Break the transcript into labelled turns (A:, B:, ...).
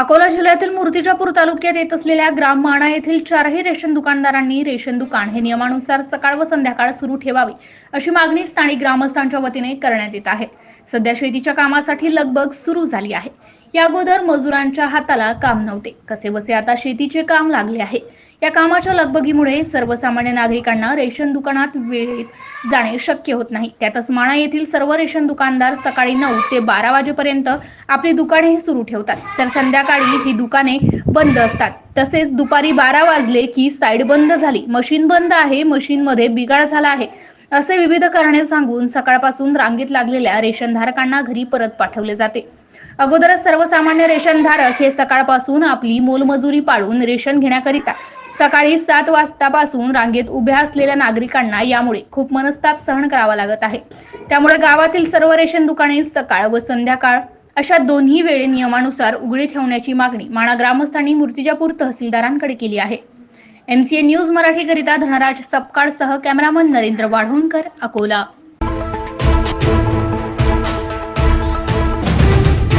A: अकोला जिल्ह्यातील मूर्तिजापूर तालुक्यात येत असलेल्या ग्राम माणा येथील चारही रेशन दुकानदारांनी रेशन दुकान हे नियमानुसार सकाळ व संध्याकाळ सुरू ठेवावे अशी मागणी स्थानिक ग्रामस्थांच्या वतीने करण्यात येत आहे. सध्या शेतीच्या कामासाठी लगबग सुरू झाली आहे. या अगोदर मजुरांच्या हाताला काम नव्हते. कसे बसे आता शेतीचे काम लागले आहे? या कामाच्या लगबगीमुळे सर्वसामान्य नागरिकांना रेशन दुकानात वेळेत जाणे शक्य होत नाही. त्यातच माणा येथील सर्व रेशन दुकानदार सकाळी नऊ ते बारा वाजेपर्यंत आपली दुकाने सुरू ठेवतात. तर संध्याकाळी ही दुकाने बंद असतात. तसेच दुपारी बारा वाजले की साईड बंद झाली. मशीन बंद आहे. मशीनमध्ये बिघाड झाला आहे. असे विविध कारणे सांगून सकाळपासून रांगेत लागलेल्या रेशनधारकांना घरी परत पाठवले जाते. अगोदरच सर्वसामान्य रेशनधारक हे सकाळपासून आपली मोलमजुरी पाळून रेशन घेण्याकरिता सकाळी सात वाजतापासून रांगेत उभ्या असलेल्या नागरिकांना यामुळे खूप मनस्ताप सहन करावा लागत आहे. त्यामुळे गावातील सर्व रेशन दुकाने सकाळ व संध्याकाळ अशा दोन्ही वेळे नियमानुसार उघडी ठेवण्याची मागणी माणा ग्रामस्थांनी मूर्तिजापूर तहसीलदारांकडे केली आहे. एमसीए न्यूज मराठीकरिता धनराज सपकाळसह कॅमेरामन नरेंद्र वाढवणकर अकोला.